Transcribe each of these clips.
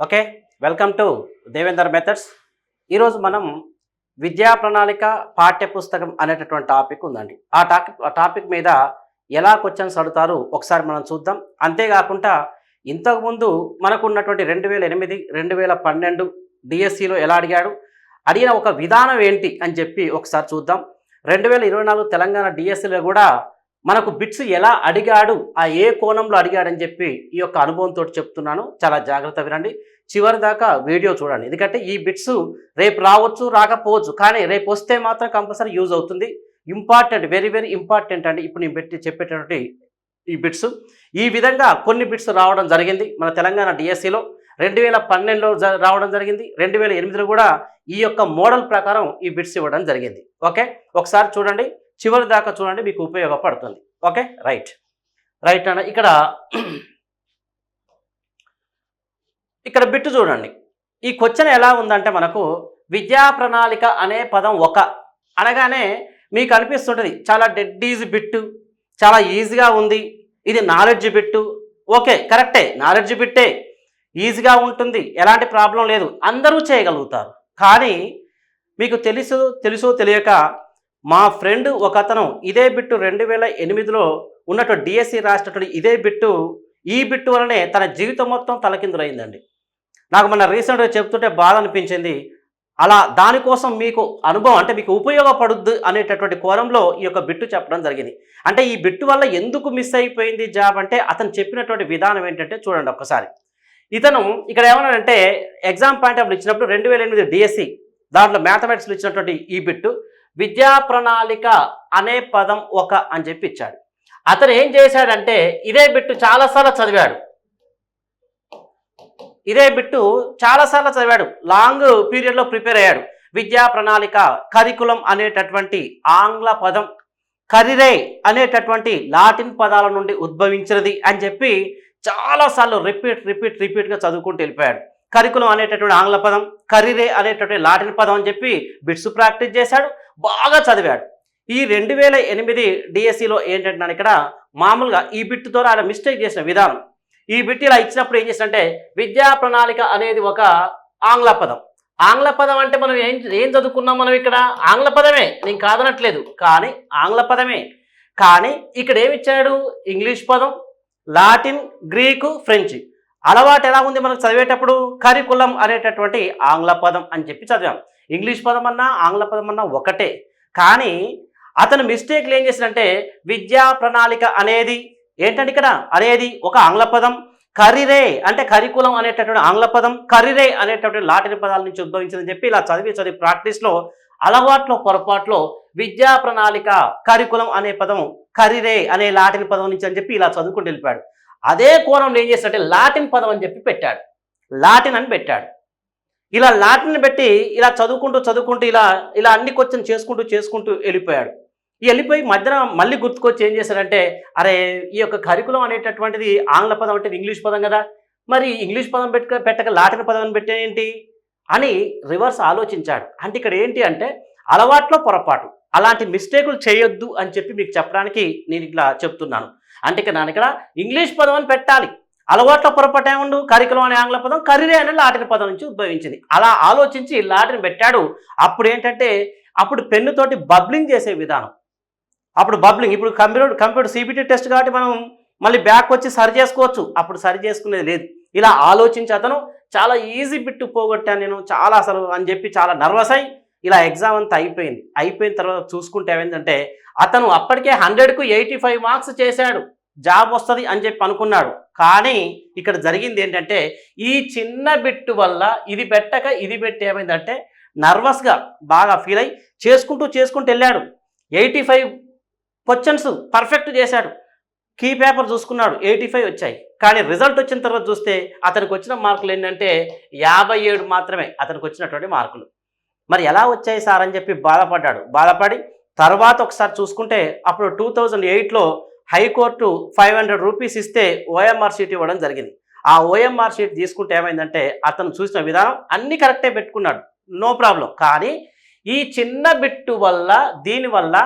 Okay welcome to Devender methods ఈరోజు మనం విద్యా ప్రణాళిక పాఠ్య పుస్తకం అనేటటువంటి టాపిక్ ఉందండి. ఆ టాపిక్ ఆ టాపిక్ మీద ఎలా క్వశ్చన్స్ అడుగుతారు ఒకసారి మనం చూద్దాం. అంతేకాకుండా ఇంతకుముందు మనకు ఉన్నటువంటి రెండు వేల ఎనిమిది రెండు వేల పన్నెండు డిఎస్సిలో ఎలా అడిగాడు? అడిగిన ఒక విధానం ఏంటి అని చెప్పి ఒకసారి చూద్దాం. రెండు వేల ఇరవై నాలుగు తెలంగాణ డిఎస్సిలో కూడా మనకు బిట్స్ ఎలా అడిగాడు ఆ ఏ కోణంలో అడిగాడని చెప్పి ఈ యొక్క అనుభవంతో చెప్తున్నాను. చాలా జాగ్రత్త వినండి. చివరి దాకా వీడియో చూడండి. ఎందుకంటే ఈ బిట్స్ రేపు రావచ్చు రాకపోవచ్చు. కానీ రేపు వస్తే మాత్రం కంపల్సరీ యూజ్ అవుతుంది. ఇంపార్టెంట్ వెరీ వెరీ ఇంపార్టెంట్ అండి. ఇప్పుడు నేను పెట్టి చెప్పేటటువంటి ఈ బిట్స్. ఈ విధంగా కొన్ని బిట్స్ రావడం జరిగింది. మన తెలంగాణ డిఎస్సిలో రెండు వేల పన్నెండులో జ- రావడం జరిగింది. రెండు వేల ఎనిమిదిలో కూడా ఈ యొక్క మోడల్ ప్రకారం ఈ బిట్స్ ఇవ్వడం జరిగింది. ఓకే? ఒకసారి చూడండి. చివరి దాకా చూడండి. మీకు ఉపయోగపడుతుంది. Okay right. రైట్ అన్న ఇక్కడ ఇక్కడ బిట్టు చూడండి. ఈ క్వశ్చన్ ఎలా ఉందంటే మనకు విద్యా ప్రణాళిక అనే పదం ఒక. అనగానే మీకు అనిపిస్తుంటుంది చాలా డెడ్ ఈజీ బిట్టు చాలా ఈజీగా ఉంది ఇది నాలెడ్జ్ బిట్టు. ఓకే కరెక్టే నాలెడ్జ్ బిట్టే. ఈజీగా ఉంటుంది ఎలాంటి ప్రాబ్లం లేదు అందరూ చేయగలుగుతారు. కానీ మీకు తెలుసు తెలుసో తెలియక మా ఫ్రెండ్ ఒక అతను ఇదే బిట్టు రెండు వేల ఎనిమిదిలో ఉన్నట్టు డిఎస్సి రాసినటువంటి ఇదే బిట్టు ఈ బిట్టు వలనే తన జీవితం మొత్తం తలకిందులైందండి. నాకు మన రీసెంట్గా చెప్తుంటే బాధ అనిపించింది. అలా దానికోసం మీకు అనుభవం అంటే మీకు ఉపయోగపడుద్దు అనేటటువంటి కోణంలో ఈ యొక్క బిట్టు చెప్పడం జరిగింది. అంటే ఈ బిట్టు వల్ల ఎందుకు మిస్ అయిపోయింది జాబ్ అంటే అతను చెప్పినటువంటి విధానం ఏంటంటే చూడండి ఒక్కసారి. ఇతను ఇక్కడ ఏమన్నాడంటే ఎగ్జామ్ పాయింట్ ఆఫ్ ఇచ్చినప్పుడు రెండు వేల ఎనిమిది డిఎస్సి దాంట్లో మ్యాథమెటిక్స్లో ఇచ్చినటువంటి ఈ బిట్టు విద్యా ప్రణాళిక అనే పదం ఒక అని చెప్పి ఇచ్చాడు. అతను ఏం చేశాడంటే ఇదే బిట్టు చాలాసార్లు చదివాడు. ఇదే బిట్టు చాలాసార్లు చదివాడు. లాంగ్ పీరియడ్లో ప్రిపేర్ అయ్యాడు. విద్యా ప్రణాళిక కరికులం అనేటటువంటి ఆంగ్ల పదం కరిరే అనేటటువంటి లాటిన్ పదాల నుండి ఉద్భవించినది అని చెప్పి చాలాసార్లు రిపీట్ రిపీట్ రిపీట్గా చదువుకుంటూ వెళ్ళిపోయాడు. కరికులం అనేటటువంటి ఆంగ్ల పదం కరిరే అనేటటువంటి లాటిన్ పదం అని చెప్పి బిట్స్ ప్రాక్టీస్ చేశాడు. బాగా చదివాడు. ఈ రెండు వేల ఎనిమిది డిఎస్సిలో ఏంటంటే నన్ను ఇక్కడ మామూలుగా ఈ బిట్టుతో ఆయన మిస్టేక్ చేసిన విధానం. ఈ బిట్ ఇలా ఇచ్చినప్పుడు ఏం చేసినంటే విద్యా ప్రణాళిక అనేది ఒక ఆంగ్ల పదం. ఆంగ్ల పదం అంటే మనం ఏం ఏం చదువుకున్నాం మనం ఇక్కడ? ఆంగ్ల పదమే. నేను కాదనట్లేదు కానీ ఆంగ్ల పదమే. కానీ ఇక్కడ ఏమిచ్చాడు ఇంగ్లీష్ పదం లాటిన్ గ్రీకు ఫ్రెంచ్. అలవాటు ఎలా ఉంది మనకు చదివేటప్పుడు? కరికులం అనేటటువంటి ఆంగ్ల పదం అని చెప్పి చదివాం. ఇంగ్లీష్ పదం అన్నా ఆంగ్ల పదం అన్నా ఒకటే. కానీ అతను మిస్టేక్లు ఏం చేసినంటే విద్యా ప్రణాళిక అనేది ఏంటంటే ఇక్కడ? అనేది ఒక ఆంగ్ల పదం. కరిరే అంటే కరికులం అనేటటువంటి ఆంగ్ల పదం. కరిరే అనేటటువంటి లాటిన్ పదాల నుంచి ఉద్భవించిందని చెప్పి ఇలా చదివి చదివి ప్రాక్టీస్లో అలవాట్లో పొరపాట్లో విద్యా ప్రణాళిక కరికులం అనే పదం కరిరే అనే లాటిన్ పదం నుంచి అని చెప్పి ఇలా చదువుకుంటూ వెళ్ళిపోయాడు. అదే కోణంలో ఏం చేస్తాడంటే లాటిన్ పదం అని చెప్పి పెట్టాడు. లాటిన్ అని పెట్టాడు. ఇలా లాటిన్ పెట్టి ఇలా చదువుకుంటూ చదువుకుంటూ ఇలా ఇలా అన్ని క్వశ్చన్ చేసుకుంటూ చేసుకుంటూ వెళ్ళిపోయాడు. వెళ్ళిపోయి మధ్యన మళ్ళీ గుర్తుకొచ్చి ఏం చేశాడంటే అరే ఈ యొక్క కరికులం అనేటటువంటిది ఆంగ్ల పదం అంటే ఇంగ్లీష్ పదం కదా మరి ఇంగ్లీష్ పదం పెట్టుక పెట్టక లాటిన్ పదం పెట్టేంటి అని రివర్స్ ఆలోచించాడు. అంటే ఇక్కడ ఏంటి అంటే అలవాట్లో పొరపాటు. అలాంటి మిస్టేకులు చేయొద్దు అని చెప్పి మీకు చెప్పడానికి నేను ఇట్లా చెప్తున్నాను. అంటే ఇక్కడ నేను ఇక్కడ ఇంగ్లీష్ పదం అని పెట్టాలి. అలవాట్ల పొరపాటు ఏముండు? కరికలం అనే ఆంగ్ల పదం కరిరే అనే లాటిన్ పదం నుంచి ఉద్భవించింది. అలా ఆలోచించి లాటిన్ పెట్టాడు. అప్పుడు ఏంటంటే అప్పుడు పెన్నుతోటి బబ్లింగ్ చేసే విధానం. అప్పుడు బబ్లింగ్ ఇప్పుడు కంప్యూటర్ కంప్యూటర్ సిబిటీ టెస్ట్ కాబట్టి మనం మళ్ళీ బ్యాక్ వచ్చి సరి చేసుకోవచ్చు. అప్పుడు సరి చేసుకునేది లేదు. ఇలా ఆలోచించి అతను చాలా ఈజీ బిట్టు పోగొట్టాను నేను. చాలా అసలు అని చెప్పి చాలా నర్వస్ అయి ఇలా ఎగ్జామ్ అంతా అయిపోయింది. అయిపోయిన తర్వాత చూసుకుంటే ఏమైందంటే అతను అప్పటికే హండ్రెడ్కు ఎయిటీ ఫైవ్ మార్క్స్ చేశాడు. జాబ్ వస్తుంది అని చెప్పి అనుకున్నాడు. కానీ ఇక్కడ జరిగింది ఏంటంటే ఈ చిన్న బిట్టు వల్ల ఇది పెట్టక ఇది పెట్టి ఏమైందంటే నర్వస్గా బాగా ఫీల్ అయ్యి చేసుకుంటూ చేసుకుంటూ వెళ్ళాడు. ఎయిటీ ఫైవ్ క్వశ్చన్స్ పర్ఫెక్ట్ చేశాడు. కీ పేపర్ చూసుకున్నాడు ఎయిటీ ఫైవ్ వచ్చాయి. కానీ రిజల్ట్ వచ్చిన తర్వాత చూస్తే అతనికి వచ్చిన మార్కులు ఏంటంటే యాభై ఏడు మాత్రమే అతనికి వచ్చినటువంటి మార్కులు. మరి ఎలా వచ్చాయి సార్ అని చెప్పి బాధపడ్డాడు. బాధపడి తర్వాత ఒకసారి చూసుకుంటే అప్పుడు టూ థౌజండ్ ఎయిట్లో high court five hundred rupees ఇస్తే ఓఎంఆర్ షీట్ ఇవ్వడం జరిగింది. ఆ ఓఎంఆర్ షీట్ తీసుకుంటే ఏమైందంటే అతను చూసిన విధానం అన్ని కరెక్టే పెట్టుకున్నాడు. No problem. కానీ ఈ చిన్న బిట్టు వల్ల దీనివల్ల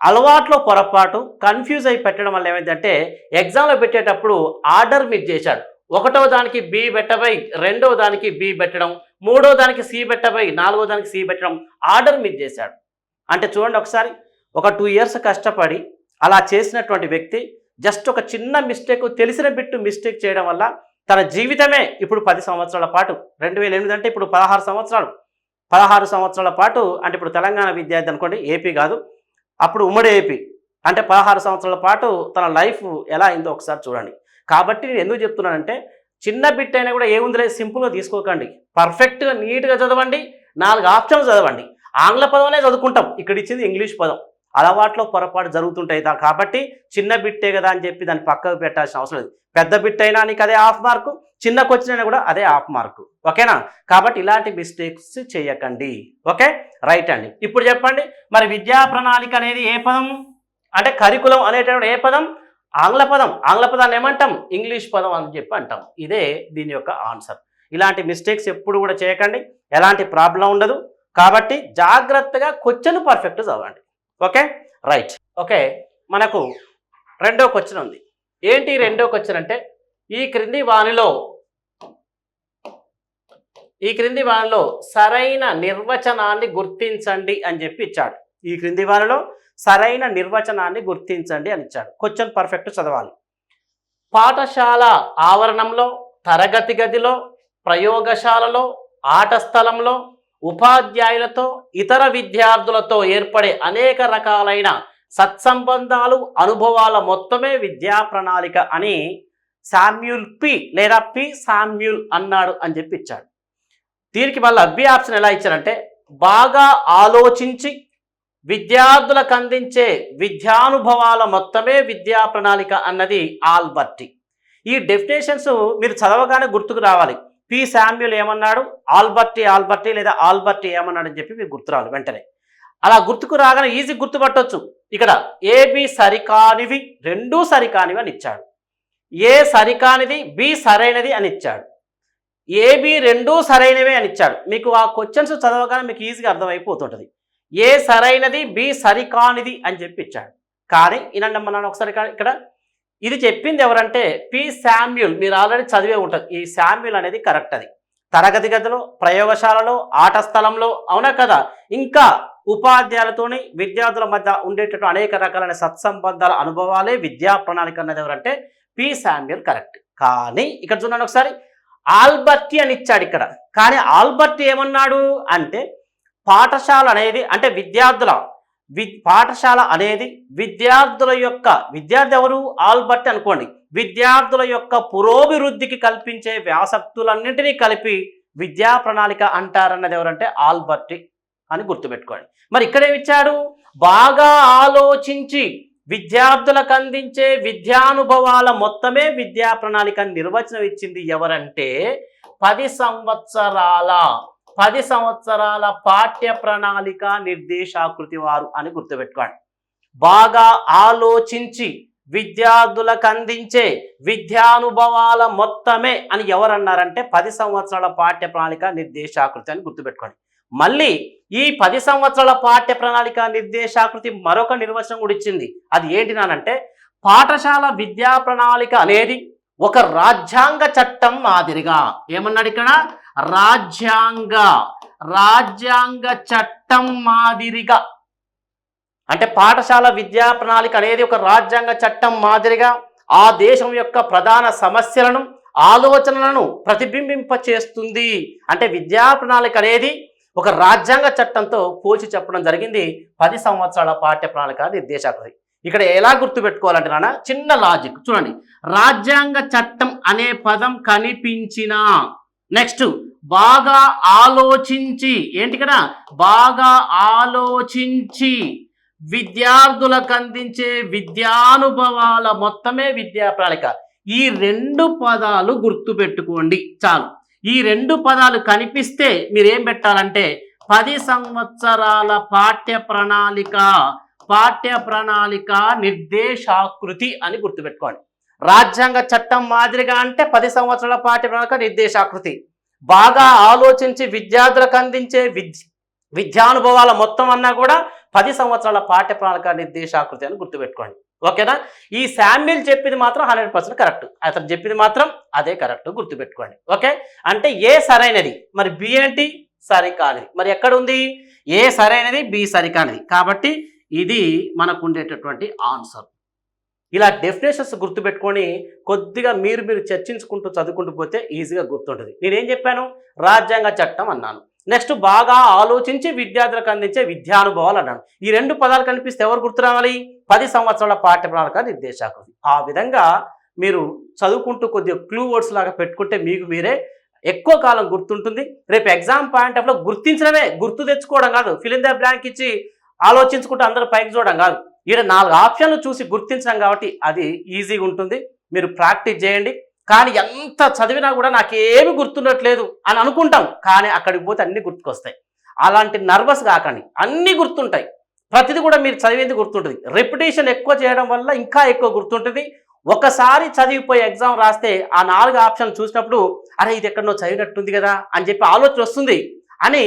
అలవాట్లో పొరపాటు కన్ఫ్యూజ్ అయి పెట్టడం వల్ల ఏమైందంటే ఎగ్జామ్లో పెట్టేటప్పుడు ఆర్డర్ మిస్ చేశాడు. ఒకటో దానికి బి పెట్టబై రెండో దానికి బి పెట్టడం మూడో దానికి సి పెట్టబై నాలుగో దానికి సి పెట్టడం ఆర్డర్ మిస్ చేశాడు. అంటే చూడండి ఒకసారి. ఒక టూ ఇయర్స్ కష్టపడి అలా చేసినటువంటి వ్యక్తి జస్ట్ ఒక చిన్న మిస్టేక్ తెలిసిన బిట్టు మిస్టేక్ చేయడం వల్ల తన జీవితమే ఇప్పుడు పది సంవత్సరాల పాటు రెండు వేల ఎనిమిది అంటే ఇప్పుడు పదహారు సంవత్సరాలు. పదహారు సంవత్సరాల పాటు అంటే ఇప్పుడు తెలంగాణ విద్యార్థి అనుకోండి ఏపీ కాదు. అప్పుడు ఉమ్మడి ఏపీ. అంటే పదహారు సంవత్సరాల పాటు తన లైఫ్ ఎలా అయిందో ఒకసారి చూడండి. కాబట్టి నేను ఎందుకు చెప్తున్నానంటే చిన్న బిట్ అయినా కూడా ఏముందిలే సింపుల్గా తీసుకోకండి. పర్ఫెక్ట్గా నీట్గా చదవండి. నాలుగు ఆప్షన్లు చదవండి. ఆంగ్ల పదమనే చదువుకుంటాం. ఇక్కడ ఇచ్చింది ఇంగ్లీష్ పదం. అలవాట్లో పొరపాటు జరుగుతుంటాయి దాని కాబట్టి చిన్న బిట్టే కదా అని చెప్పి దాన్ని పక్కకు పెట్టాల్సిన అవసరం లేదు. పెద్ద బిట్ అయినా నీకు అదే హాఫ్ మార్కు చిన్న క్వశ్చన్ కూడా అదే హాఫ్ మార్కు. ఓకేనా? కాబట్టి ఇలాంటి మిస్టేక్స్ చేయకండి. ఓకే? రైట్ అండి. ఇప్పుడు చెప్పండి మరి విద్యా ప్రణాళిక అనేది ఏ పదం? అంటే కరికులం అనేటప్పుడు ఏ పదం? ఆంగ్ల పదం. ఆంగ్ల పదాన్ని ఏమంటాం? ఇంగ్లీష్ పదం అని చెప్పి అంటాం. ఇదే దీని యొక్క ఆన్సర్. ఇలాంటి మిస్టేక్స్ ఎప్పుడు కూడా చేయకండి. ఎలాంటి ప్రాబ్లం ఉండదు. కాబట్టి జాగ్రత్తగా క్వశ్చన్ పర్ఫెక్ట్ చదవండి. ఓకే? రైట్. ఓకే మనకు రెండో క్వశ్చన్ ఉంది. ఏంటి రెండో క్వశ్చన్ అంటే ఈ క్రింది వానిలో ఈ క్రింది వానిలో సరైన నిర్వచనాన్ని గుర్తించండి అని చెప్పి ఇచ్చాడు. ఈ క్రింది వానిలో సరైన నిర్వచనాన్ని గుర్తించండి అని ఇచ్చాడు. క్వశ్చన్ పర్ఫెక్ట్ చదవాలి. పాఠశాల ఆవరణంలో తరగతి గదిలో ప్రయోగశాలలో ఆట స్థలంలో ఉపాధ్యాయులతో ఇతర విద్యార్థులతో ఏర్పడే అనేక రకాలైన సత్సంబంధాలు అనుభవాల మొత్తమే విద్యా ప్రణాళిక అని శామ్యూల్ పి లేదా పి శామ్యూల్ అన్నాడు అని చెప్పి ఇచ్చాడు దీనికి మళ్ళీ బి ఆప్షన్ ఎలా ఇచ్చారంటే బాగా ఆలోచించి విద్యార్థులకు అందించే విద్యానుభవాల మొత్తమే విద్యా ప్రణాళిక అన్నది ఆల్బర్టి. ఈ డెఫినేషన్స్ మీరు చదవగానే గుర్తుకు రావాలి. పి శామ్యుల్ ఏమన్నాడు? ఆల్బర్టీ ఆల్బర్టీ లేదా ఆల్బర్టీ ఏమన్నాడు అని చెప్పి మీకు గుర్తురాలి వెంటనే. అలా గుర్తుకు రాగానే ఈజీ గుర్తుపట్టొచ్చు. ఇక్కడ ఏబి సరికానివి రెండూ సరికానివి అని ఇచ్చాడు. ఏ సరికానిది బి సరైనది అని ఇచ్చాడు. ఏబి రెండూ సరైనవే అని ఇచ్చాడు. మీకు ఆ క్వశ్చన్స్ చదవగానే మీకు ఈజీగా అర్థమైపోతుంటుంది. ఏ సరైనది బి సరికానిది అని చెప్పి ఇచ్చాడు. కానీ ఈయన మనం ఒకసారి ఇక్కడ ఇది చెప్పింది ఎవరంటే పి శామ్యుల్. మీరు ఆల్రెడీ చదివే ఉంటుంది. ఈ శామ్యుల్ అనేది కరెక్ట్ అది. తరగతి గదిలో ప్రయోగశాలలో ఆట స్థలంలో అవునా కదా? ఇంకా ఉపాధ్యాయులతోని విద్యార్థుల మధ్య ఉండేటటువంటి అనేక రకాలైన సత్సంబంధాల అనుభవాలే విద్యా ప్రణాళిక అన్నది ఎవరంటే పి శామ్యుల్ కరెక్ట్. కానీ ఇక్కడ చూడండి ఒకసారి. ఆల్బర్టీ అని ఇచ్చాడు ఇక్కడ. కానీ ఆల్బర్టీ ఏమన్నాడు అంటే పాఠశాల అనేది అంటే విద్యార్థుల వి పాఠశాల అనేది విద్యార్థుల యొక్క విద్యార్థి ఎవరు? ఆల్బర్ట్ అనుకోండి. విద్యార్థుల యొక్క పురోభివృద్ధికి కల్పించే వ్యాసక్తులన్నింటినీ కలిపి విద్యా ప్రణాళిక అంటారన్నది ఎవరంటే ఆల్బర్టి అని గుర్తుపెట్టుకోండి. మరి ఇక్కడేమిచ్చాడు బాగా ఆలోచించి విద్యార్థులకు అందించే విద్యానుభవాల మొత్తమే విద్యా ప్రణాళిక నిర్వచనం ఇచ్చింది ఎవరంటే పది సంవత్సరాల పది సంవత్సరాల పాఠ్య ప్రణాళిక నిర్దేశాకృతి వారు అని గుర్తుపెట్టుకోండి. బాగా ఆలోచించి విద్యార్థులకు అందించే విద్యానుభవాల మొత్తమే అని ఎవరన్నారంటే పది సంవత్సరాల పాఠ్య ప్రణాళిక నిర్దేశాకృతి అని గుర్తుపెట్టుకోండి. మళ్ళీ ఈ పది సంవత్సరాల పాఠ్య ప్రణాళిక నిర్దేశాకృతి మరొక నిర్వచనం కూడా ఇచ్చింది. అది ఏంటి నానంటే పాఠశాల విద్యా ప్రణాళిక అనేది ఒక రాజ్యాంగ చట్టం మాదిరిగా. ఏమన్నాడు ఇక్కడ? రాజ్యాంగ రాజ్యాంగ చట్టం మాదిరిగా. అంటే పాఠశాల విద్యా ప్రణాళిక అనేది ఒక రాజ్యాంగ చట్టం మాదిరిగా ఆ దేశం యొక్క ప్రధాన సమస్యలను ఆలోచనలను ప్రతిబింబింప చేస్తుంది అంటే విద్యా ప్రణాళిక అనేది ఒక రాజ్యాంగ చట్టంతో పోల్చి చెప్పడం జరిగింది పది సంవత్సరాల పాఠ్య ప్రణాళిక నిర్దేశాకృతి ఇక్కడ ఎలా గుర్తుపెట్టుకోవాలంటే నాన్న చిన్న లాజిక్ చూడండి. రాజ్యాంగ చట్టం అనే పదం కనిపించిన నెక్స్ట్ బాగా ఆలోచించి. ఏంటి కదా బాగా ఆలోచించి. విద్యార్థులకు అందించే విద్యానుభవాల మొత్తమే విద్యా ప్రణాళిక. ఈ రెండు పదాలు గుర్తుపెట్టుకోండి చాలు. ఈ రెండు పదాలు కనిపిస్తే మీరు ఏం పెట్టాలంటే పది సంవత్సరాల పాఠ్య ప్రణాళిక పాఠ్య ప్రణాళిక నిర్దేశాకృతి అని గుర్తుపెట్టుకోండి రాజ్యాంగ చట్టం మాదిరిగా అంటే పది సంవత్సరాల పాఠ్య ప్రణాళిక నిర్దేశాకృతి. బాగా ఆలోచించి విద్యార్థులకు అందించే విద్య విద్యానుభవాల మొత్తం అన్నా కూడా పది సంవత్సరాల పాఠ్య ప్రణాళిక నిర్దేశాకృతి అని గుర్తుపెట్టుకోండి. ఓకేనా? ఈ శామ్యుల్ చెప్పింది మాత్రం హండ్రెడ్ పర్సెంట్ కరెక్ట్. అతను చెప్పింది మాత్రం అదే కరెక్ట్ గుర్తుపెట్టుకోండి. ఓకే? అంటే ఏ సరైనది? మరి బి ఏంటి? సరికానిది. మరి ఎక్కడ ఉంది ఏ సరైనది? బి సరికానిది. కాబట్టి ఇది మనకు ఉండేటటువంటి ఆన్సర్. ఇలా డెఫినేషన్స్ గుర్తుపెట్టుకొని కొద్దిగా మీరు మీరు చర్చించుకుంటూ చదువుకుంటూ పోతే ఈజీగా గుర్తుంటుంది. నేనేం చెప్పాను? రాజ్యాంగ చట్టం అన్నాను. నెక్స్ట్ బాగా ఆలోచించి విద్యార్థులకు అందించే విద్యానుభవాలు అన్నాను. ఈ రెండు పదాలు కనిపిస్తే ఎవరు గుర్తు రావాలి పది సంవత్సరాల పాఠ్య ప్రణాళిక నిర్దేశాకృతి ఆ విధంగా మీరు చదువుకుంటూ కొద్దిగా క్లూ వర్డ్స్ లాగా పెట్టుకుంటే మీకు మీరే ఎక్కువ కాలం గుర్తుంటుంది. రేపు ఎగ్జామ్ పాయింట్ ఆఫ్లో గుర్తించడమే గుర్తు తెచ్చుకోవడం కాదు. ఫిలిం ద బ్లాంక్ ఇచ్చి ఆలోచించుకుంటూ అందరూ పైకి చూడడం కాదు. ఈడ నాలుగు ఆప్షన్లు చూసి గుర్తించడం కాబట్టి అది ఈజీగా ఉంటుంది. మీరు ప్రాక్టీస్ చేయండి. కానీ ఎంత చదివినా కూడా నాకేమి గుర్తుండట్లేదు అని అనుకుంటాం. కానీ అక్కడికి పోతే అన్ని గుర్తుకొస్తాయి. అలాంటి నర్వస్ కాకండి. అన్నీ గుర్తుంటాయి. ప్రతిదీ కూడా మీరు చదివేది గుర్తుంటుంది. రెపిటేషన్ ఎక్కువ చేయడం వల్ల ఇంకా ఎక్కువ గుర్తుంటుంది. ఒకసారి చదివిపోయి ఎగ్జామ్ రాస్తే ఆ నాలుగు ఆప్షన్లు చూసినప్పుడు అరే ఇది ఎక్కడనో చదివినట్టుంది కదా అని చెప్పి ఆలోచన వస్తుంది. అని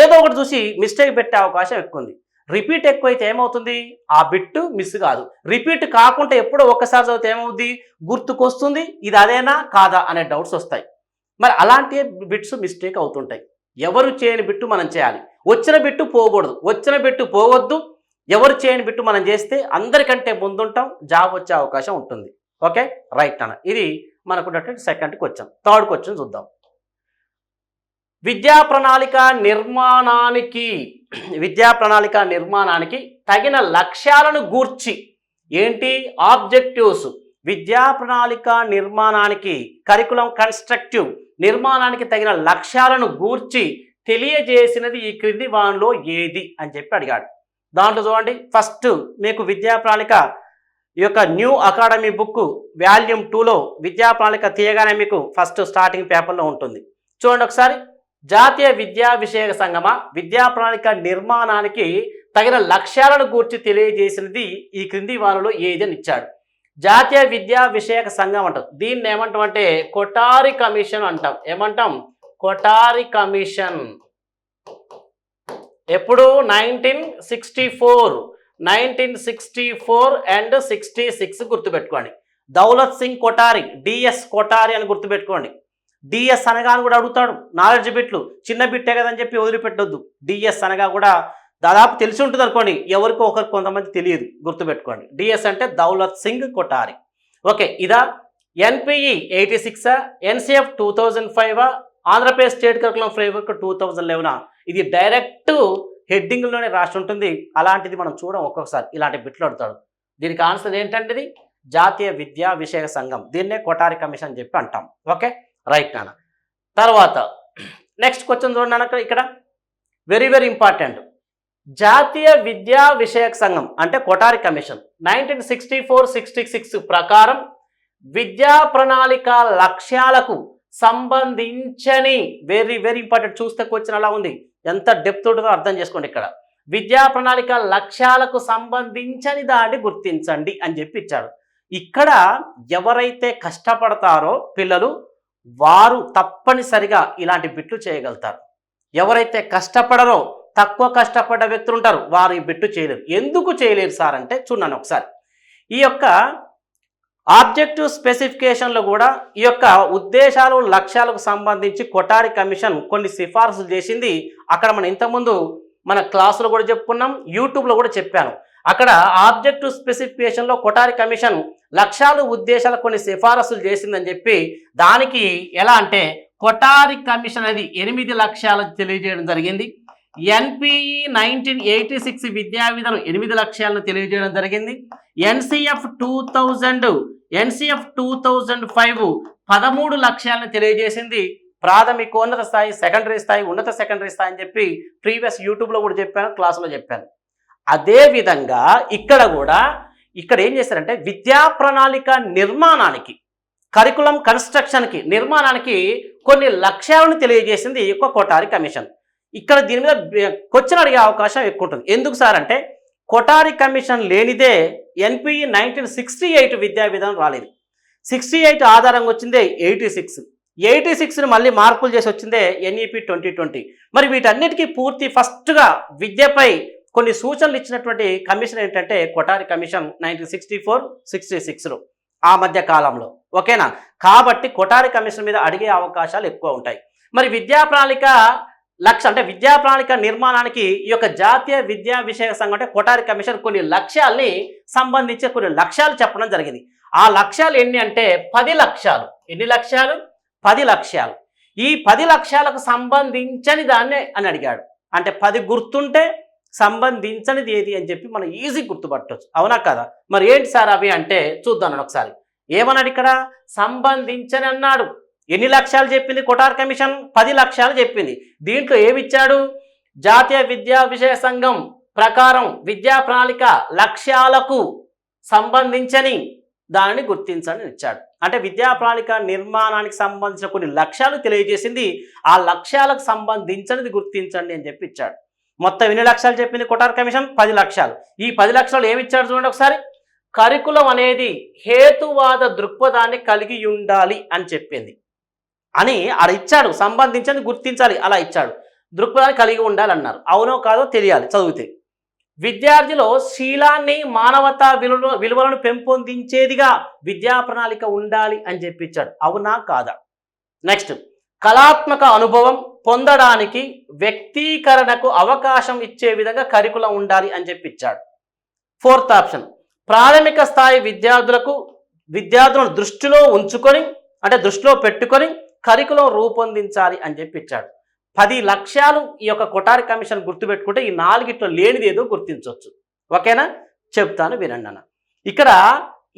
ఏదో ఒకటి చూసి మిస్టేక్ పెట్టే అవకాశం ఎక్కువ ఉంది. రిపీట్ ఎక్కువైతే ఏమవుతుంది? ఆ బిట్టు మిస్ కాదు. రిపీట్ కాకుండా ఎప్పుడో ఒక్కసారి చదివితే ఏమవుద్ది? గుర్తుకొస్తుంది. ఇది అదేనా? కాదా? అనే డౌట్స్ వస్తాయి. మరి అలాంటి బిట్స్ మిస్టేక్ అవుతుంటాయి. ఎవరు చేయని బిట్టు మనం చేయాలి. వచ్చిన బిట్టు పోకూడదు. వచ్చిన బిట్టు పోవద్దు. ఎవరు చేయని బిట్టు మనం చేస్తే అందరికంటే ముందుంటాం. జాబ్ వచ్చే అవకాశం ఉంటుంది. ఓకే? రైట్ అన్న. ఇది మనకున్నటువంటి సెకండ్ క్వశ్చన్ థర్డ్ క్వశ్చన్ చూద్దాం. విద్యా ప్రణాళిక నిర్మాణానికి విద్యా ప్రణాళిక నిర్మాణానికి తగిన లక్ష్యాలను గూర్చి ఏంటి? ఆబ్జెక్టివ్స్. విద్యా ప్రణాళిక నిర్మాణానికి కరికులం కన్స్ట్రక్టివ్. నిర్మాణానికి తగిన లక్ష్యాలను గూర్చి తెలియజేసినది ఈ క్రింది వాన్లో ఏది అని చెప్పి అడిగాడు. దాంట్లో చూడండి. ఫస్ట్ మీకు విద్యా ప్రణాళిక ఈ యొక్క న్యూ అకాడమీ బుక్ వాల్యూమ్ టూలో విద్యా ప్రణాళిక తీయగానే మీకు ఫస్ట్ స్టార్టింగ్ పేపర్లో ఉంటుంది. చూడండి ఒకసారి. జాతీయ విద్యా విషయక సంగమ విద్యా ప్రణాళిక నిర్మాణానికి తగిన లక్ష్యాలను గూర్చి తెలియజేసినది ఈ క్రింది వారిలో ఏదని ఇచ్చాడు జాతీయ విద్యా విషయక సంఘం అంటాం. దీన్ని ఏమంటాం అంటే కొటారి కమిషన్ అంటాం. ఏమంటాం? కొటారి కమిషన్. ఎప్పుడు? Nineteen sixty four. Nineteen sixty four and sixty six గుర్తుపెట్టుకోండి. దౌలత్ సింగ్ కొటారి డిఎస్ కొటారి అని గుర్తుపెట్టుకోండి. డిఎస్ అనగా అని కూడా అడుగుతాడు. నాలెడ్జ్ బిట్లు. చిన్న బిట్టే కదని చెప్పి వదిలిపెట్టొద్దు. డిఎస్ అనగా కూడా దాదాపు తెలిసి ఉంటుంది అనుకోండి. ఎవరికో ఒకరికి కొంతమంది తెలియదు. గుర్తుపెట్టుకోండి. డిఎస్ అంటే దౌలత్ సింగ్ కొటారి ఓకే ఇదా NPE eighty సిక్సా NCF two thousand five Andhra Pradesh state curriculum framework two thousand లెవెనా ఇది డైరెక్ట్ హెడ్డింగ్లోనే రాసి ఉంటుంది. అలాంటిది మనం చూడం ఒక్కొక్కసారి. ఇలాంటి బిట్లు అడుగుతాడు. దీనికి ఆన్సర్ ఏంటంటే ఇది? జాతీయ విద్యా విషయ సంఘం. దీన్నే కొటారి కమిషన్ అని చెప్పి అంటాం. ఓకే? రైట్ నాన్న. తర్వాత నెక్స్ట్ క్వశ్చన్ చూడండి నాన్న ఇక్కడ. వెరీ వెరీ ఇంపార్టెంట్ జాతీయ విద్యా విషయక సంఘం అంటే Kothari commission nineteen sixty four sixty six ప్రకారం విద్యా ప్రణాళిక లక్ష్యాలకు సంబంధించని వెరీ వెరీ ఇంపార్టెంట్ చూస్తే క్వశ్చన్ అలా ఉంది? ఎంత డెప్త్ ఉంటుందో అర్థం చేసుకోండి ఇక్కడ. విద్యా ప్రణాళిక లక్ష్యాలకు సంబంధించని దాన్ని గుర్తించండి అని చెప్పి ఇచ్చాడు ఇక్కడ ఎవరైతే కష్టపడతారో పిల్లలు వారు తప్పనిసరిగా ఇలాంటి బిట్లు చేయగలుగుతారు. ఎవరైతే కష్టపడరో తక్కువ కష్టపడ్డ వ్యక్తులు ఉంటారు వారు ఈ బిట్టు చేయలేరు. ఎందుకు చేయలేరు సార్ అంటే చూడండి ఒకసారి. ఈ యొక్క ఆబ్జెక్టివ్ స్పెసిఫికేషన్లో కూడా ఈ యొక్క ఉద్దేశాలు లక్ష్యాలకు సంబంధించి కొటారి కమిషన్ కొన్ని సిఫార్సులు చేసింది. అక్కడ మనం ఇంతకుముందు మన క్లాసులో కూడా చెప్పుకున్నాం యూట్యూబ్లో కూడా చెప్పాను. అక్కడ ఆబ్జెక్టివ్ స్పెసిఫికేషన్లో కొటారి కమిషన్ లక్ష్యాలు ఉద్దేశాలు కొన్ని సిఫారసులు చేసిందని చెప్పి దానికి ఎలా అంటే కొటారి కమిషన్ అనేది ఎనిమిది లక్ష్యాలు తెలియజేయడం జరిగింది. ఎన్పిఈ నైన్టీన్ ఎయిటీ సిక్స్ విద్యా విధానం ఎనిమిది లక్ష్యాలను తెలియజేయడం జరిగింది. NCF two thousand NCF two thousand five పదమూడు లక్ష్యాలను తెలియజేసింది. ప్రాథమికోన్నత స్థాయి సెకండరీ స్థాయి ఉన్నత సెకండరీ స్థాయి అని చెప్పి ప్రీవియస్ యూట్యూబ్లో కూడా చెప్పాను క్లాసులో చెప్పాను. అదేవిధంగా ఇక్కడ కూడా ఇక్కడ ఏం చేశారంటే విద్యా ప్రణాళిక నిర్మాణానికి కరికులం కన్స్ట్రక్షన్కి నిర్మాణానికి కొన్ని లక్ష్యాలను తెలియజేసింది ఎక్కువ కోటారి కొటారి కమిషన్. ఇక్కడ దీని మీద క్వశ్చన్ అడిగే అవకాశం ఎక్కువ ఉంటుంది. ఎందుకు సార్ అంటే కొటారి కమిషన్ లేనిదే ఎన్పిఈ నైన్టీన్ సిక్స్టీ ఎయిట్ విద్యా విధానం రాలేదు. సిక్స్టీ ఎయిట్ ఆధారంగా వచ్చిందే ఎయిటీ సిక్స్. ఎయిటీ సిక్స్ని మళ్ళీ మార్పులు చేసి వచ్చిందే ఎన్ఈపి ట్వంటీ ట్వంటీ మరి వీటన్నిటికీ పూర్తి ఫస్ట్గా విద్యపై కొన్ని సూచనలు ఇచ్చినటువంటి కమిషన్ ఏంటంటే Kothari commission nineteen sixty four sixty సిక్స్లో ఆ మధ్య కాలంలో. ఓకేనా? కాబట్టి కొటారి కమిషన్ మీద అడిగే అవకాశాలు ఎక్కువ ఉంటాయి. మరి విద్యా ప్రణాళిక లక్ష్య అంటే విద్యా ప్రణాళిక నిర్మాణానికి ఈ యొక్క జాతీయ విద్యా విషయ సంఘం అంటే కొటారి కమిషన్ కొన్ని లక్ష్యాల్ని సంబంధించి కొన్ని లక్ష్యాలు చెప్పడం జరిగింది. ఆ లక్ష్యాలు ఎన్ని అంటే పది లక్ష్యాలు ఎన్ని లక్ష్యాలు పది లక్ష్యాలు. ఈ పది లక్ష్యాలకు సంబంధించని దాన్నే అని అడిగాడు. అంటే పది గుర్తుంటే సంబంధించనిది ఏది అని చెప్పి మనం ఈజీ గుర్తుపట్టవచ్చు అవునా కదా? మరి ఏంటి సార్ అవి అంటే చూద్దాం ఒకసారి. ఏమన్నాడు ఇక్కడ? సంబంధించని అన్నాడు. ఎన్ని లక్ష్యాలు చెప్పింది కొటార్ కమిషన్? పది లక్ష్యాలు చెప్పింది. దీంట్లో ఏమిచ్చాడు? జాతీయ విద్యా విషయ సంఘం ప్రకారం విద్యా ప్రణాళిక లక్ష్యాలకు సంబంధించని దానిని గుర్తించని ఇచ్చాడు. అంటే విద్యా ప్రణాళిక నిర్మాణానికి సంబంధించిన కొన్ని లక్ష్యాలు తెలియజేసింది. ఆ లక్ష్యాలకు సంబంధించినది గుర్తించండి అని చెప్పి ఇచ్చాడు. మొత్తం ఎన్ని లక్ష్యాలు చెప్పింది కొటార్ కమిషన్? పది లక్ష్యాలు ఈ పది లక్షలు ఏమి ఇచ్చాడు చూడండి ఒకసారి? కరికులం అనేది హేతువాద దృక్పథాన్ని కలిగి ఉండాలి అని చెప్పింది. అని ఆడ ఇచ్చాడు. సంబంధించింది గుర్తించాలి. అలా ఇచ్చాడు. దృక్పథాన్ని కలిగి ఉండాలన్నారు అవునో కాదో తెలియాలి చదివితే. విద్యార్థిలో శీలాన్ని మానవతా విలువ విలువలను పెంపొందించేదిగా విద్యా ప్రణాళిక ఉండాలి అని చెప్పించాడు. అవునా కాదా? నెక్స్ట్ కళాత్మక అనుభవం పొందడానికి వ్యక్తీకరణకు అవకాశం ఇచ్చే విధంగా కరికులం ఉండాలి అని చెప్పించాడు. ఫోర్త్ ఆప్షన్ ప్రాథమిక స్థాయి విద్యార్థులకు విద్యార్థులను దృష్టిలో ఉంచుకొని అంటే దృష్టిలో పెట్టుకొని కరికులం రూపొందించాలి అని చెప్పిచ్చాడు పది లక్ష్యాలు ఈ యొక్క కొటారి కమిషన్ గుర్తుపెట్టుకుంటే ఈ నాలుగిట్లో లేనిదేదో గుర్తించవచ్చు. ఓకేనా? చెప్తాను వినండి అన్న. ఇక్కడ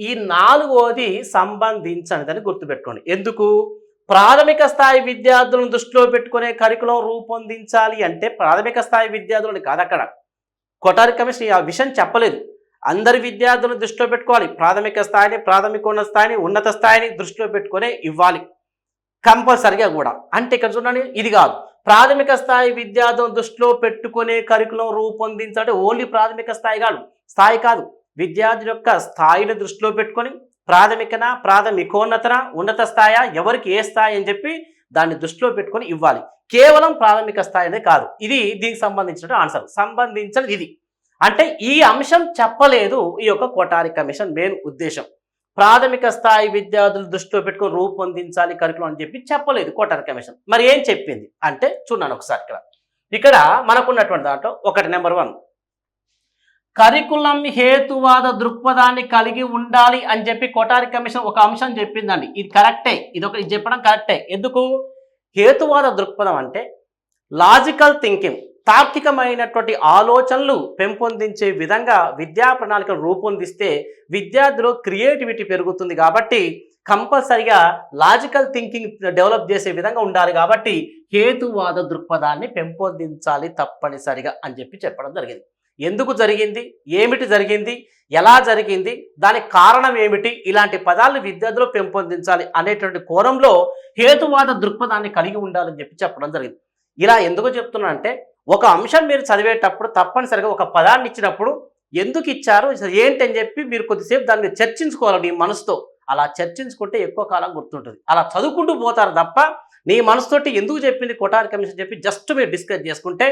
ఈ నాలుగోది సంబంధించనిదని గుర్తుపెట్టుకోండి. ఎందుకు? ప్రాథమిక స్థాయి విద్యార్థులను దృష్టిలో పెట్టుకునే కరికులం రూపొందించాలి అంటే ప్రాథమిక స్థాయి విద్యార్థులని కాదు అక్కడ. కొటారి కమిషన్ ఆ విషయం చెప్పలేదు. అందరి విద్యార్థులను దృష్టిలో పెట్టుకోవాలి. ప్రాథమిక స్థాయిని ప్రాథమికోన్నత స్థాయిని ఉన్నత స్థాయిని దృష్టిలో పెట్టుకునే ఇవ్వాలి. కంపల్సరిగా కూడా. అంటే ఇక్కడ చూడండి ఇది కాదు. ప్రాథమిక స్థాయి విద్యార్థులను దృష్టిలో పెట్టుకునే కరికులం రూపొందించాలంటే ఓన్లీ ప్రాథమిక స్థాయి కాదు స్థాయి కాదు. విద్యార్థి యొక్క స్థాయిని దృష్టిలో పెట్టుకొని ప్రాథమికన ప్రాథమికోన్నతన ఉన్నత స్థాయి ఎవరికి ఏ స్థాయి అని చెప్పి దాన్ని దృష్టిలో పెట్టుకొని ఇవ్వాలి. కేవలం ప్రాథమిక స్థాయి అనేది కాదు. ఇది దీనికి సంబంధించిన ఆన్సర్ సంబంధించిన ఇది. అంటే ఈ అంశం చెప్పలేదు ఈ యొక్క కోటారి కమిషన్. మెయిన్ ఉద్దేశం. ప్రాథమిక స్థాయి విద్యార్థులు దృష్టిలో పెట్టుకొని రూపొందించాలి కరికులం అని చెప్పి చెప్పలేదు కోటారి కమిషన్. మరి ఏం చెప్పింది? అంటే చూడండి ఒకసారి ఇక్కడ. ఇక్కడ మనకున్నటువంటి దాంట్లో ఒకటి నెంబర్ వన్ కరికులం హేతువాద దృక్పథాన్ని కలిగి ఉండాలి అని చెప్పి కోటారి కమిషన్ ఒక అంశం చెప్పిందండి. ఇది కరెక్టే ఇది ఒక ఇది చెప్పడం కరెక్టే ఎందుకు? హేతువాద దృక్పథం అంటే లాజికల్ థింకింగ్ తార్కికమైనటువంటి ఆలోచనలు పెంపొందించే విధంగా విద్యా ప్రణాళికను రూపొందిస్తే విద్యార్థులు క్రియేటివిటీ పెరుగుతుంది కాబట్టి కంపల్సరిగా లాజికల్ థింకింగ్ డెవలప్ చేసే విధంగా ఉండాలి కాబట్టి హేతువాద దృక్పథాన్ని పెంపొందించాలి తప్పనిసరిగా అని చెప్పి చెప్పడం జరిగింది. ఎందుకు జరిగింది? ఏమిటి జరిగింది? ఎలా జరిగింది? దానికి కారణం ఏమిటి? ఇలాంటి పదాలు విద్యార్థులు పెంపొందించాలి అనేటువంటి కోణంలో హేతువాద దృక్పథాన్ని కలిగి ఉండాలని చెప్పి చెప్పడం జరిగింది. ఇలా ఎందుకు చెప్తున్నా అంటే ఒక అంశం మీరు చదివేటప్పుడు తప్పనిసరిగా ఒక పదాన్ని ఇచ్చినప్పుడు ఎందుకు ఇచ్చారు? ఏంటని ఏంటి అని చెప్పి మీరు కొద్దిసేపు దాన్ని చర్చించుకోవాలి నీ మనసుతో. అలా చర్చించుకుంటే ఎక్కువ కాలం గుర్తుంటుంది. అలా చదువుకుంటూ పోతారు తప్ప నీ మనసుతోటి ఎందుకు చెప్పింది కొటారి కమిషన్ చెప్పి జస్ట్ మీరు డిస్కస్ చేసుకుంటే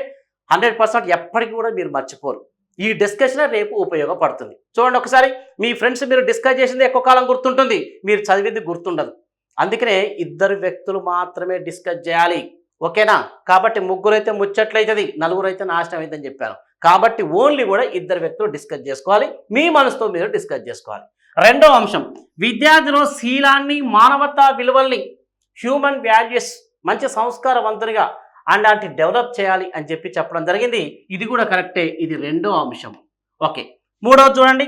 హండ్రెడ్ పర్సెంట్ ఎప్పటికీ కూడా మీరు మర్చిపోరు. ఈ డిస్కషన్ రేపు ఉపయోగపడుతుంది. చూడండి ఒకసారి మీ ఫ్రెండ్స్ మీరు డిస్కస్ చేసింది ఎక్కువ కాలం గుర్తుంటుంది. మీరు చదివింది గుర్తుండదు. అందుకనే ఇద్దరు వ్యక్తులు మాత్రమే డిస్కస్ చేయాలి. ఓకేనా? కాబట్టి ముగ్గురు అయితే ముచ్చట్లయితుంది నలుగురు అయితే నాశనం అవుతుందని చెప్పాను కాబట్టి ఓన్లీ కూడా ఇద్దరు వ్యక్తులు డిస్కస్ చేసుకోవాలి మీ మనసుతో మీరు డిస్కస్ చేసుకోవాలి. రెండో అంశం విద్యార్థిలో శీలాన్ని మానవతా విలువల్ని హ్యూమన్ వాల్యూస్ మంచి సంస్కారవంతునిగా అలాంటి డెవలప్ చేయాలి అని చెప్పి చెప్పడం జరిగింది. ఇది కూడా కరెక్టే ఇది రెండో అంశం. ఓకే మూడవది చూడండి.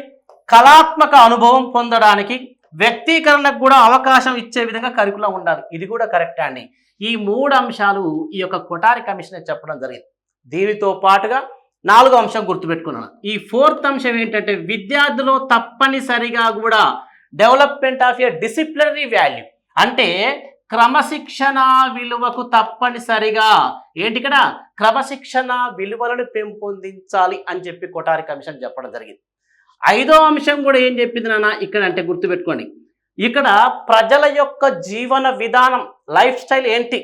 కళాత్మక అనుభవం పొందడానికి వ్యక్తీకరణకు కూడా అవకాశం ఇచ్చే విధంగా కరికులం ఉండాలి. ఇది కూడా కరెక్టే అండి. ఈ మూడు అంశాలు ఈ యొక్క కొటారి కమిషన్ చెప్పడం జరిగింది. దీనితో పాటుగా నాలుగో అంశం గుర్తుపెట్టుకున్నాను. ఈ ఫోర్త్ అంశం ఏంటంటే విద్యార్థులు తప్పనిసరిగా కూడా development of a disciplinary value. అంటే క్రమశిక్షణ విలువకు తప్పనిసరిగా ఏంటి ఇక్కడ? క్రమశిక్షణ విలువలను పెంపొందించాలి అని చెప్పి కొటారి కమిషన్ చెప్పడం జరిగింది. ఐదో అంశం కూడా ఏం చెప్పింది నాన్న? ఇక్కడ అంటే గుర్తుపెట్టుకోండి. ఇక్కడ ప్రజల యొక్క జీవన విధానం లైఫ్ స్టైల్ ఏంటి?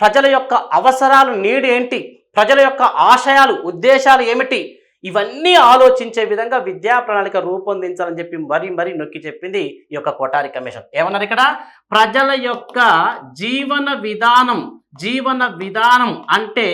ప్రజల యొక్క అవసరాలు నీడ్ ఏంటి? ప్రజల యొక్క ఆశయాలు ఉద్దేశాలు ఏమిటి? ఇవన్నీ ఆలోచించే విధంగా విద్యా ప్రణాళిక రూపొందించాలని చెప్పి మరీ మరీ నొక్కి చెప్పింది ఈ యొక్క కొటారి కమిషన్. ఏమన్నారు ఇక్కడ? ప్రజల యొక్క జీవన విధానం జీవన విధానం అంటే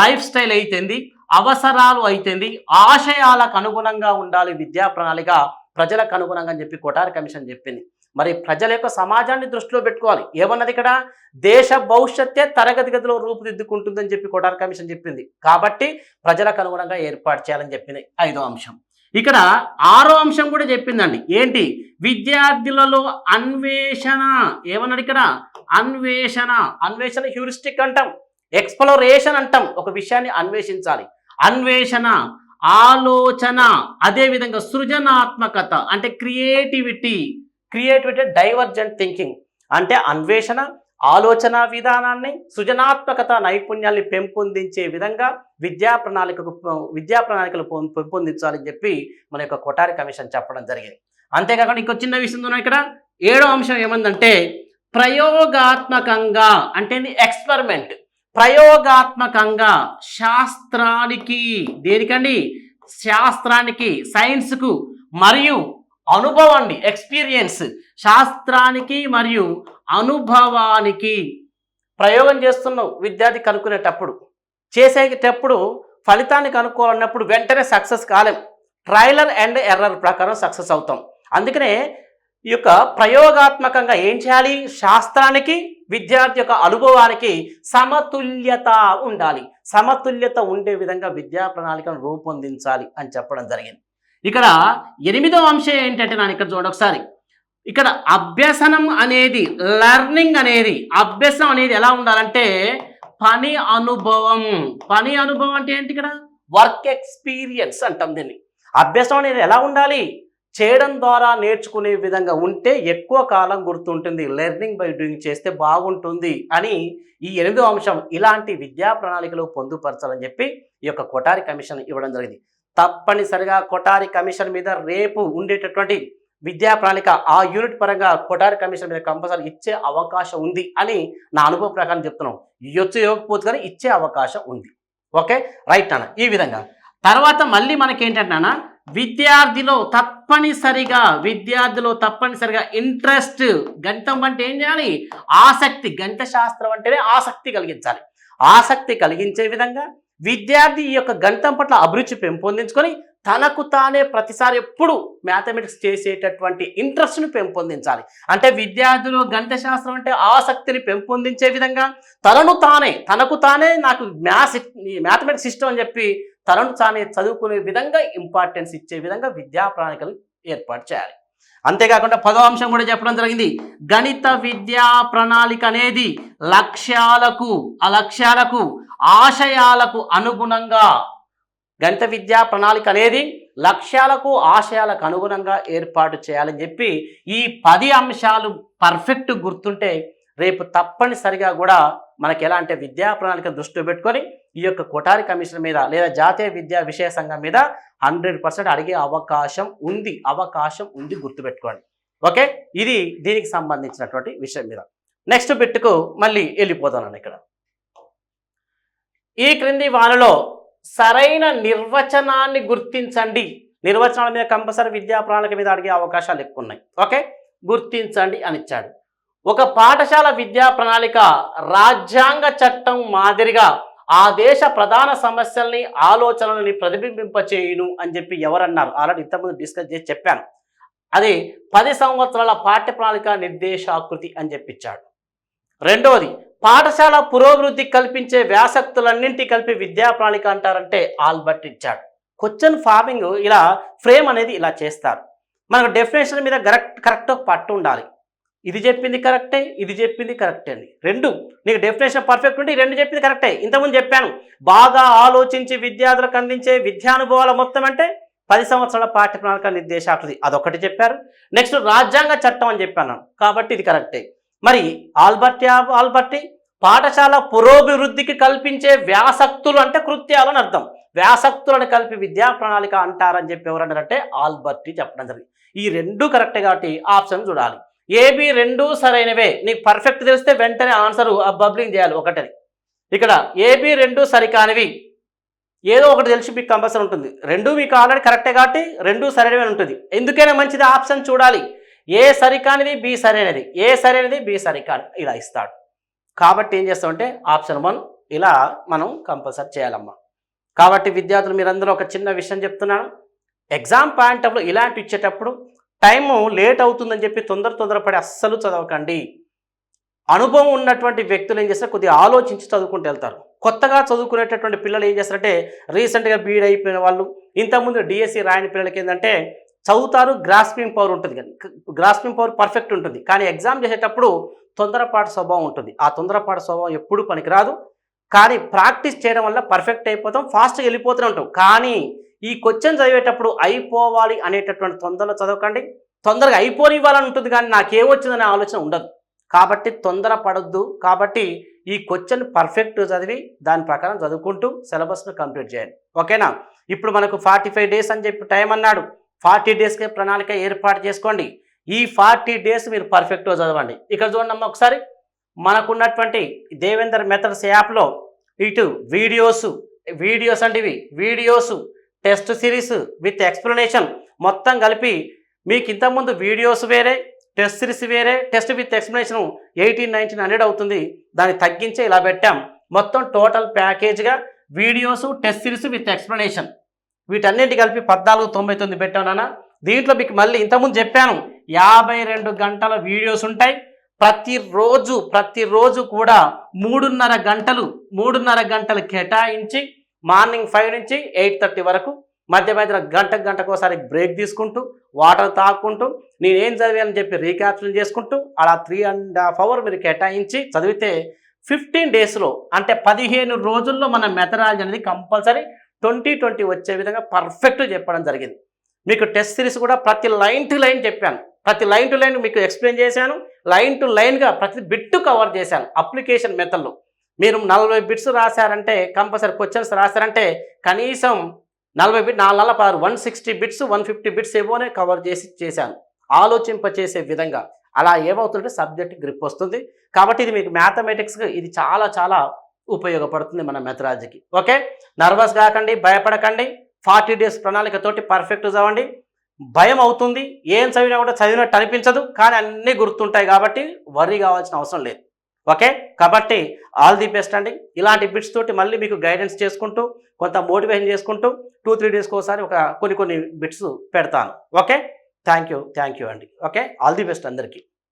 లైఫ్ స్టైల్ అయితేంది అవసరాలు అయితేంది ఆశయాలకు అనుగుణంగా ఉండాలి విద్యా ప్రణాళిక ప్రజలకు అనుగుణంగా అని చెప్పి కొటారి కమిషన్ చెప్పింది. మరి ప్రజల యొక్క సమాజాన్ని దృష్టిలో పెట్టుకోవాలి. ఏమన్నది ఇక్కడ? దేశ భవిష్యత్తే తరగతి గదిలో రూపుదిద్దుకుంటుందని చెప్పి కోటార్ కమిషన్ చెప్పింది. కాబట్టి ప్రజలకు అనుగుణంగా ఏర్పాటు చేయాలని చెప్పింది ఐదో అంశం. ఇక్కడ ఆరో అంశం కూడా చెప్పిందండి. ఏంటి? విద్యార్థులలో అన్వేషణ. ఏమన్నాడు ఇక్కడ? అన్వేషణ. అన్వేషణ హ్యూరిస్టిక్ అంటాం. ఎక్స్ప్లోరేషన్ అంటాం. ఒక విషయాన్ని అన్వేషించాలి. అన్వేషణ ఆలోచన అదేవిధంగా సృజనాత్మకత అంటే క్రియేటివిటీ. క్రియేటివిటీ డైవర్జెంట్ థింకింగ్ అంటే అన్వేషణ ఆలోచన విధానాన్ని సృజనాత్మకత నైపుణ్యాన్ని పెంపొందించే విధంగా విద్యా ప్రణాళికకు విద్యా ప్రణాళికలు పొం- పెంపొందించాలని చెప్పి మన యొక్క కొటారి కమిషన్ చెప్పడం జరిగింది. అంతేకాకుండా ఇంకో చిన్న విషయం ఉన్నాయి ఇక్కడ. ఏడో అంశం ఏమందంటే ప్రయోగాత్మకంగా అంటే ఎక్స్పెరిమెంట్. ప్రయోగాత్మకంగా శాస్త్రానికి దేనికండి? శాస్త్రానికి సైన్స్కు మరియు అనుభవాన్ని ఎక్స్పీరియన్స్ శాస్త్రానికి మరియు అనుభవానికి ప్రయోగం చేస్తున్నావు విద్యార్థి కనుక్కునేటప్పుడు. చేసేటప్పుడు ఫలితాన్ని కనుక్కోవాలన్నప్పుడు వెంటనే సక్సెస్ కాలేం. ట్రయలర్ అండ్ ఎర్రర్ ప్రకారం సక్సెస్ అవుతాం. అందుకనే ఈ యొక్క ప్రయోగాత్మకంగా ఏం చేయాలి? శాస్త్రానికి విద్యార్థి యొక్క అనుభవానికి సమతుల్యత ఉండాలి. సమతుల్యత ఉండే విధంగా విద్యా ప్రణాళికను రూపొందించాలి అని చెప్పడం జరిగింది. ఇక్కడ ఎనిమిదవ అంశం ఏంటంటే నేను ఇక్కడ చూడండి ఒకసారి. ఇక్కడ అభ్యసనం అనేది లెర్నింగ్ అనేది అభ్యసనం అనేది ఎలా ఉండాలంటే పని అనుభవం. పని అనుభవం అంటే ఏంటి ఇక్కడ? వర్క్ ఎక్స్పీరియన్స్ అంటాం దీన్ని. అభ్యసనం అనేది ఎలా ఉండాలి? చేయడం ద్వారా నేర్చుకునే విధంగా ఉంటే ఎక్కువ కాలం గుర్తుంటుంది. లెర్నింగ్ బై డూయింగ్ చేస్తే బాగుంటుంది అని ఈ ఎనిమిదో అంశం ఇలాంటి విద్యా ప్రణాళికలు పొందుపరచాలని చెప్పి ఈ యొక్క కొటారి కమిషన్ ఇవ్వడం జరిగింది. తప్పనిసరిగా కొటారి కమిషన్ మీద రేపు ఉండేటటువంటి విద్యా ప్రణాళిక ఆ యూనిట్ పరంగా కొటారి కమిషన్ మీద కంపల్సరీ ఇచ్చే అవకాశం ఉంది అని నా అనుభవం ప్రకారం చెప్తున్నాం. ఇవ్వచ్చు ఇవ్వకపోతే కానీ ఇచ్చే అవకాశం ఉంది. ఓకే? రైట్ అన్న. ఈ విధంగా. తర్వాత మళ్ళీ మనకి ఏంటంటే నాన్న విద్యార్థిలో తప్పనిసరిగా విద్యార్థిలో తప్పనిసరిగా ఇంట్రెస్ట్ గణితం అంటే ఏం చేయాలి? ఆసక్తి గణిత శాస్త్రం అంటేనే ఆసక్తి కలిగించాలి. ఆసక్తి కలిగించే విధంగా విద్యార్థి ఈ యొక్క గణితం పట్ల అభిరుచి పెంపొందించుకొని తనకు తానే ప్రతిసారి ఎప్పుడు మ్యాథమెటిక్స్ చేసేటటువంటి ఇంట్రెస్ట్ను పెంపొందించాలి. అంటే విద్యార్థులు గణిత శాస్త్రం అంటే ఆసక్తిని పెంపొందించే విధంగా తనను తానే తనకు తానే నాకు మ్యాథ్స్ మ్యాథమెటిక్స్ ఇష్టం అని చెప్పి తనను తానే చదువుకునే విధంగా ఇంపార్టెన్స్ ఇచ్చే విధంగా విద్యా ప్రణాళికలు ఏర్పాటు చేయాలి. అంతేకాకుండా పదో అంశం కూడా చెప్పడం జరిగింది. గణిత విద్యా ప్రణాళిక అనేది లక్ష్యాలకు ఆ లక్ష్యాలకు ఆశయాలకు అనుగుణంగా గణిత విద్యా ప్రణాళిక అనేది లక్ష్యాలకు ఆశయాలకు అనుగుణంగా ఏర్పాటు చేయాలని చెప్పి ఈ పది అంశాలు పర్ఫెక్ట్ గుర్తుంటే రేపు తప్పనిసరిగా కూడా మనకి ఎలా అంటే విద్యా ప్రణాళిక దృష్టిలో పెట్టుకొని ఈ యొక్క కొటారి కమిషన్ మీద లేదా జాతీయ విద్యా విషయ సంఘం మీద హండ్రెడ్ పర్సెంట్ అడిగే అవకాశం ఉంది అవకాశం ఉంది గుర్తుపెట్టుకోండి. ఓకే? ఇది దీనికి సంబంధించినటువంటి విషయం మీద. నెక్స్ట్ బిట్టుకు మళ్ళీ వెళ్ళిపోతాను ఇక్కడ. ఈ క్రింది వానలో సరైన నిర్వచనాన్ని గుర్తించండి. నిర్వచనాల మీద కంపల్సరీ విద్యా ప్రణాళిక మీద అడిగే అవకాశాలు ఎక్కువ ఉన్నాయి ఓకే? గుర్తించండి అని ఇచ్చాడు. ఒక పాఠశాల విద్యా ప్రణాళిక రాజ్యాంగ చట్టం మాదిరిగా ఆ దేశ ప్రధాన సమస్యల్ని ఆలోచనల్ని ప్రతిబింబింపచేయును అని చెప్పి ఎవరన్నారు? ఆల్రెడీ ఇంతకుముందు డిస్కస్ చేసి చెప్పాను. అది పది సంవత్సరాల పాఠ్య ప్రణాళిక నిర్దేశాకృతి అని చెప్పించాడు రెండవది పాఠశాల పురోభివృద్ధి కల్పించే వ్యాసక్తులన్నింటి కలిపి విద్యా ప్రణాళిక అంటారంటే ఆల్బర్ట్ ఇచ్చాడు. క్వశ్చన్ ఫార్మింగ్ ఇలా ఫ్రేమ్ అనేది ఇలా చేస్తారు. మనకు డెఫినేషన్ మీద కరెక్ట్ కరెక్ట్ పట్టు ఉండాలి. ఇది చెప్పింది కరెక్టే ఇది చెప్పింది కరెక్టే అండి రెండు నీకు డెఫినేషన్ పర్ఫెక్ట్ ఉంటే ఈ రెండు చెప్పింది కరెక్టే. ఇంతకుముందు చెప్పాను బాగా ఆలోచించి విద్యార్థులకు అందించే విద్యానుభవాల మొత్తం అంటే పది సంవత్సరాల పాఠ్య ప్రణాళిక నిర్దేశాకృతి అదొకటి చెప్పారు. నెక్స్ట్ రాజ్యాంగ చట్టం అని చెప్పాను. కాబట్టి ఇది కరెక్టే. మరి ఆల్బర్ట్ యా- ఆల్బర్టి పాఠశాల పురోభివృద్ధికి కల్పించే వ్యాసక్తులు అంటే కృత్యాలు అని అర్థం. వ్యాసక్తులను కలిపి విద్యా ప్రణాళిక అంటారని చెప్పి ఎవరన్నారంటే ఆల్బర్టి చెప్పడం జరిగింది. ఈ రెండు కరెక్ట్ కాబట్టి ఆప్షన్ చూడాలి. ఏబి రెండు సరైనవే. నీకు పర్ఫెక్ట్ తెలిస్తే వెంటనే ఆన్సర్ బబ్లింగ్ చేయాలి ఒకటని. ఇక్కడ ఏబి రెండు సరికానివి. ఏదో ఒకటి తెలిసి మీకు కంపల్సరీ ఉంటుంది. రెండు మీకు ఆల్రెడీ కరెక్టే కాబట్టి రెండు సరైనవి ఉంటుంది. ఎందుకైనా మంచిది ఆప్షన్ చూడాలి. ఏ సరికానిది బి సరైనది. ఏ సరైనది బి సరికాని ఇలా ఇస్తాడు. కాబట్టి ఏం చేస్తామంటే ఆప్షన్ వన్ ఇలా మనం కంపల్సరీ చేయాలమ్మా. కాబట్టి విద్యార్థులు మీరందరూ ఒక చిన్న విషయం చెప్తున్నాను. ఎగ్జామ్ పాయింట్ ఆఫ్లో ఇలాంటి ఇచ్చేటప్పుడు టైము లేట్ అవుతుందని చెప్పి తొందర తొందరపడి అస్సలు చదవకండి. అనుభవం ఉన్నటువంటి వ్యక్తులు ఏం చేస్తారు? కొద్దిగా ఆలోచించి చదువుకుంటూ వెళ్తారు. కొత్తగా చదువుకునేటటువంటి పిల్లలు ఏం చేస్తారంటే రీసెంట్గా బీడ్ అయిపోయిన వాళ్ళు ఇంతకుముందు డిఎస్సి రాయని పిల్లలకి ఏంటంటే చదువుతారు గ్రాస్పింగ్ పవర్ ఉంటుంది కానీ గ్రాస్పింగ్ పవర్ పర్ఫెక్ట్ ఉంటుంది. కానీ ఎగ్జామ్ చేసేటప్పుడు తొందరపాటు స్వభావం ఉంటుంది. ఆ తొందరపాటు స్వభావం ఎప్పుడు పనికిరాదు. కానీ ప్రాక్టీస్ చేయడం వల్ల పర్ఫెక్ట్ అయిపోతాం ఫాస్ట్గా వెళ్ళిపోతూనే ఉంటాం. కానీ ఈ క్వశ్చన్ చదివేటప్పుడు అయిపోవాలి అనేటటువంటి తొందరలో చదవకండి. తొందరగా అయిపోనివ్వాలని ఉంటుంది కానీ నాకేమొచ్చిందనే ఆలోచన ఉండదు. కాబట్టి తొందర పడొద్దు కాబట్టి ఈ క్వశ్చన్ పర్ఫెక్ట్ చదివి దాని ప్రకారం చదువుకుంటూ సిలబస్ను కంప్లీట్ చేయండి. ఓకేనా? ఇప్పుడు మనకు ఫార్టీ ఫైవ్ డేస్ అని చెప్పి టైం అన్నాడు ఫార్టీ డేస్కి ప్రణాళిక ఏర్పాటు చేసుకోండి. ఈ ఫార్టీ డేస్ మీరు పర్ఫెక్ట్గా చదవండి. ఇక్కడ చూడండి అమ్మ ఒకసారి. మనకున్నటువంటి దేవేందర్ మెథడ్స్ యాప్లో ఇటు వీడియోస్ వీడియోస్ అంటే ఇవి. Videos test series with explanation మొత్తం కలిపి మీకు ఇంతకుముందు వీడియోస్ వేరే టెస్ట్ సిరీస్ వేరే test with explanation eighteen nineteen hundred అవుతుంది. దాన్ని తగ్గించే ఇలా పెట్టాం. మొత్తం total ప్యాకేజ్గా videos test series with explanation. వీటన్నిటి కలిపి పద్నాలుగు తొంభై తొమ్మిది పెట్టాను నాన్న. దీంట్లో మీకు మళ్ళీ ఇంతకుముందు చెప్పాను యాభై రెండు గంటల వీడియోస్ ఉంటాయి. ప్రతిరోజు ప్రతిరోజు కూడా మూడున్నర గంటలు మూడున్నర గంటలు కేటాయించి మార్నింగ్ ఫైవ్ నుంచి ఎయిట్ థర్టీ వరకు మధ్య మధ్యలో గంట గంటకు ఒకసారి బ్రేక్ తీసుకుంటూ వాటర్ తాక్కుంటూ నేనేం చదివానని చెప్పి రీక్యాప్షన్ చేసుకుంటూ అలా త్రీ అండ్ హాఫ్ అవర్ మీరు కేటాయించి చదివితే ఫిఫ్టీన్ డేస్లో అంటే పదిహేను రోజుల్లో మన మెథడాలజీ అనేది కంపల్సరీ ట్వంటీ ట్వంటీ వచ్చే విధంగా పర్ఫెక్ట్ చెప్పడం జరిగింది. మీకు టెస్ట్ సిరీస్ కూడా ప్రతి లైన్ టు లైన్ చెప్పాను. ప్రతి లైన్ టు లైన్ మీకు ఎక్స్ప్లెయిన్ చేశాను. లైన్ టు లైన్గా ప్రతి బిట్ కవర్ చేశాను అప్లికేషన్ మెథడ్లో మీరు నలభై బిట్స్ రాశారంటే కంపల్సరీ క్వశ్చన్స్ రాశారంటే కనీసం నలభై బిట్ నాలుగు నెలల పదహారు one sixty bits one fifty bits ఏవోనే cover చేసి చేశాను. ఆలోచింపచేసే విధంగా. అలా ఏమవుతుంటే సబ్జెక్ట్ గ్రిప్ వస్తుంది. కాబట్టి ఇది మీకు మ్యాథమెటిక్స్గా ఇది చాలా చాలా ఉపయోగపడుతుంది మన మెథడాలజీకి. ఓకే? నర్వస్ కాకండి భయపడకండి. ఫార్టీ డేస్ ప్రణాళికతోటి పర్ఫెక్ట్ చదవండి. భయం అవుతుంది ఏం చదివినా కూడా చదివినట్టు అనిపించదు కానీ అన్నీ గుర్తుంటాయి కాబట్టి వర్రీ కావాల్సిన అవసరం లేదు. ఓకే? కాబట్టి ఆల్ ది బెస్ట్ అండి. ఇలాంటి బిట్స్ తోటి మళ్ళీ మీకు గైడెన్స్ చేసుకుంటూ కొంత మోటివేషన్ చేసుకుంటూ టూ త్రీ డేస్కి ఒకసారి ఒక కొన్ని కొన్ని బిట్స్ పెడతాను. Okay? Thank you thank you అండి. ఓకే? ఆల్ ది బెస్ట్ అందరికీ.